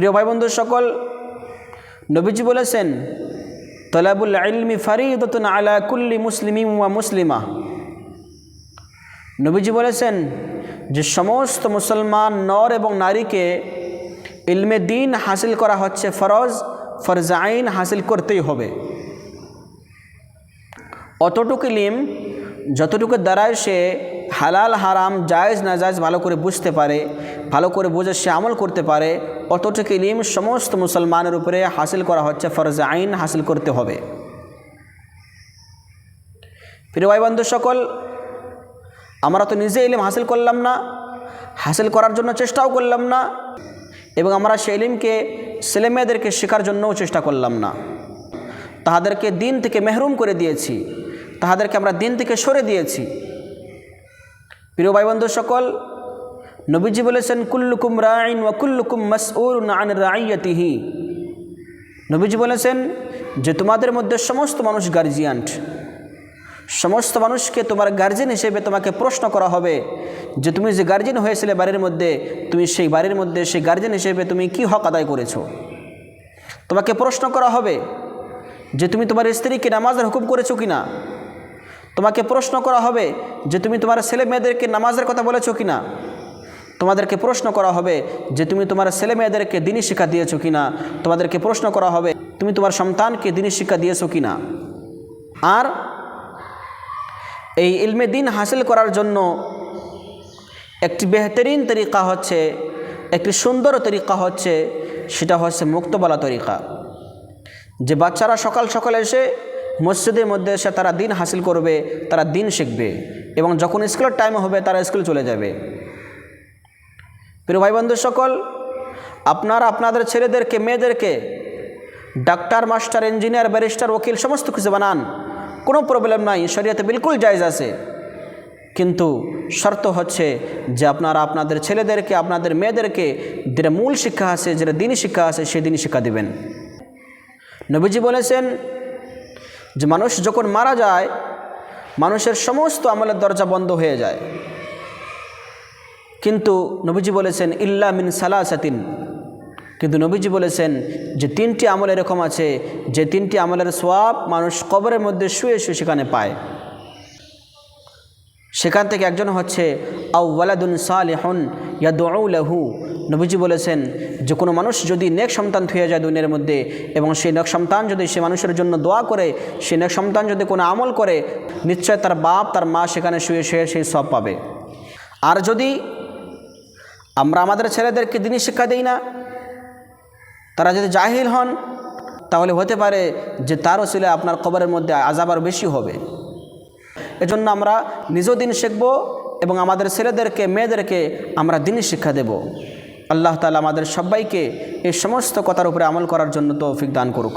প্রিয় ভাই বন্ধু সকল, নবীজি বলেছেন, তলাবুল ইলমি ফারিদতুন আলা কুল্লি মুসলিমিম ওয়া মুসলিমা। নবীজি বলেছেন যে সমস্ত মুসলমান নর এবং নারীকে ইলমে দিন হাসিল করা হচ্ছে ফরজ ফরজ আইন হাসিল করতেই হবে। অতটুকু ইলিম যতটুকু দ্বারায় সে হালাল, হারাম, জায়েজ না জায়েজ ভালো করে বুঝতে পারে ভালো করে বুঝে সে আমল করতে পারে অতটুকু ইলিম সমস্ত মুসলমানের উপরে হাসিল করা হচ্ছে, ফরজ আইন হাসিল করতে হবে। প্রিয় ভাই বন্ধু সকল, আমরা তো নিজে ইলিম হাসিল করলাম না, হাসিল করার জন্য চেষ্টাও করলাম না, এবং আমরা সেই ইলিমকে ছেলেমেয়েদেরকে শেখার জন্যও চেষ্টা করলাম না। তাহাদেরকে দিন থেকে মেহরুম করে দিয়েছি, তাহাদেরকে আমরা দিন থেকে সরে দিয়েছি। প্রিয় ভাই বন্ধু সকল নবীজি বলেছেন, কুল্লুকুম রাইন ওয়া কুল্লুকুম মাসউর আন রাইয়াতিহি নবীজি বলেছেন যে, তোমাদের মধ্যে সমস্ত মানুষ গার্জিয়ান্ট সমস্ত মানুষকে তোমার গার্জেন হিসেবে তোমাকে প্রশ্ন করা হবে যে, তুমি যে গার্জেন হয়েছিলে বাড়ির মধ্যে, তুমি সেই বাড়ির মধ্যে, সেই গার্জেন হিসেবে তুমি কি হক আদায় করেছ? তোমাকে প্রশ্ন করা হবে যে, তুমি তোমার স্ত্রীকে নামাজের হুকুম করেছ কি না তোমাকে প্রশ্ন করা হবে যে, তুমি তোমার ছেলে মেয়েদেরকে নামাজের কথা বলেছ কি না তোমাদেরকে প্রশ্ন করা হবে যে তুমি তোমার ছেলে মেয়েদেরকে দিনী শিক্ষা দিয়েছ কি না? তোমাদেরকে প্রশ্ন করা হবে, তুমি তোমার সন্তানকে দিনী শিক্ষা দিয়েছ কি না? আর এই ইলমে দিন হাসিল করার জন্য একটি বেহতরিন তরিকা হচ্ছে, একটি সুন্দর তরিকা হচ্ছে, সেটা হচ্ছে মুক্তবলা তরিকা। যে বাচ্চারা সকাল সকাল এসে মসজিদের মধ্যে এসে তারা দিন হাসিল করবে, তারা দিন শিখবে এবং যখন স্কুলের টাইম হবে, তারা স্কুল চলে যাবে। প্রিয় ভাই বন্ধু সকল, আপনারা আপনাদের ছেলেদেরকে, মেয়েদেরকে, ডাক্তার, মাস্টার, ইঞ্জিনিয়ার, ব্যারিস্টার, ওকিল, সমস্ত কিছু বানান। কোনো প্রবলেম নাই, শরীয়তে বিলকুল জায়জ আছে। কিন্তু শর্ত হচ্ছে যে আপনারা আপনাদের ছেলেদেরকে, আপনাদের মেয়েদেরকে, যেটা মূল শিক্ষা আছে, যেটা দিনই শিক্ষা আছে, সেই দিনই শিক্ষা দিবেন। নবীজি বলেছেন যে মানুষ যখন মারা যায়, মানুষের সমস্ত আমলের দরজা বন্ধ হয়ে যায়। কিন্তু নবীজি বলেছেন, ইল্লা মিন সালাসাতিন। কিন্তু নবীজি বলেছেন, যে তিনটি আমল এরকম আছে, যে তিনটি আমলের সোয়াব মানুষ কবরের মধ্যে শুয়ে শুয়ে সেখানে পায়। সেখান থেকে একজন হচ্ছে আউ ওয়ালাদুন সালেহন ইয়াদু নবীজি বলেছেন, যে কোনো মানুষ যদি নেক সন্তান থুয়ে যায় দুনিয়ার মধ্যে এবং সেই নেক সন্তান যদি সে মানুষের জন্য দোয়া করে, সেই নেক সন্তান যদি কোনো আমল করে, নিশ্চয় তার বাপ, তার মা সেখানে শুয়ে শুয়ে সেই সব পাবে। আর যদি আমরা আমাদের ছেলেদেরকে দিনই শিক্ষা দিই না। তারা যদি জাহিল হন, তাহলে হতে পারে যে তারও ছেলে আপনার কবরের মধ্যে আজাব আরও বেশি হবে। এজন্য আমরা নিজেও দিন শিখব এবং আমাদের ছেলেদেরকে, মেয়েদেরকে আমরা দিনই শিক্ষা দেব। আল্লাহ তালা আমাদের সবাইকে এই সমস্ত কথার উপরে আমল করার জন্য তৌফিক দান করুক।